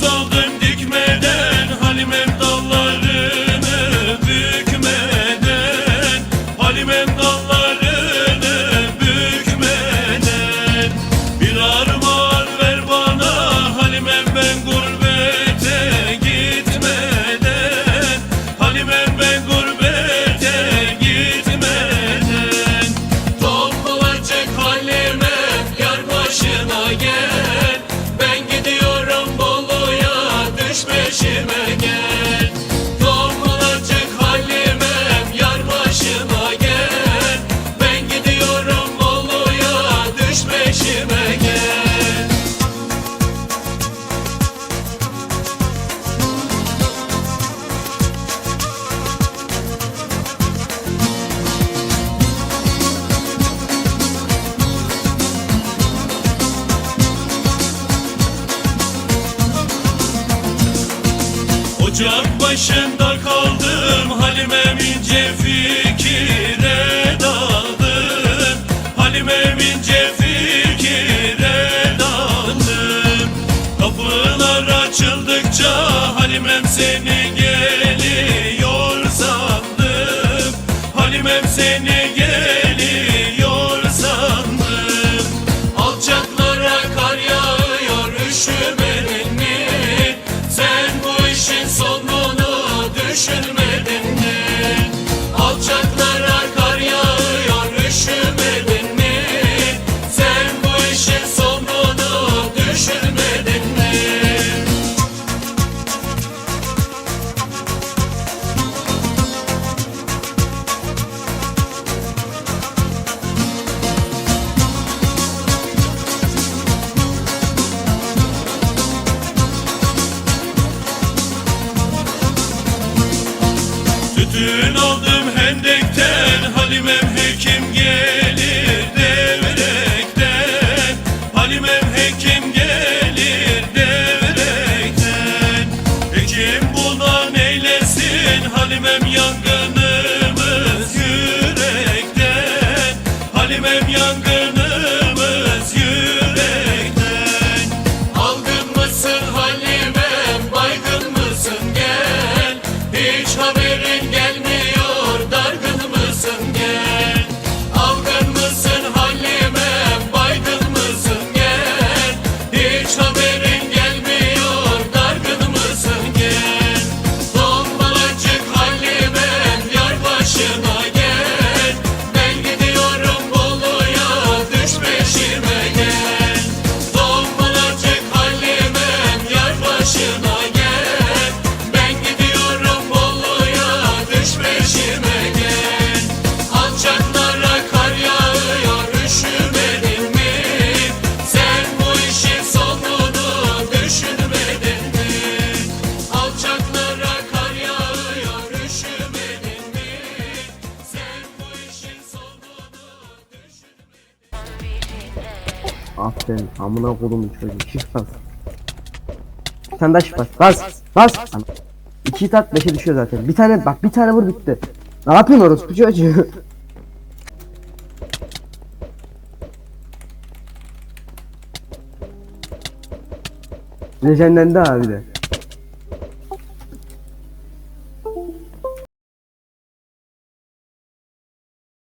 Saldım dikmeden Halimem dallarını bükmeden Halimem dallarını bükmeden. Bir armağan ver bana Halimem ben gurbete gitmeden Halimem ben gurbete gitmeden. Top olacak Halimem Yar başına gel. Ocak başında kaldım Halimem ince fikire daldım. Halimem ince fikire daldım. Kapılar açıldıkça Halimem seni geliyor sandım. Halimem seni geliyor Tütün aldım hendekten Halimem hekim gelir devrekten. Halimem hekim gelir devrekten. Hekim bulan eylesin Halimem yangınımız yürekten. Halimem yangınımız yürekten. Algın mısın Halimem baygın mısın? Gel Hiç haberin gelmiyor Aferin amına kodumun çocuğu shift bas. Sen de shift bas. Bas. Bas. İki tat beşe düşüyor zaten. Bir tane bak bir tane vur bitti. Ne yapıyorsun orospu çocuğu? Lejendendi abi de.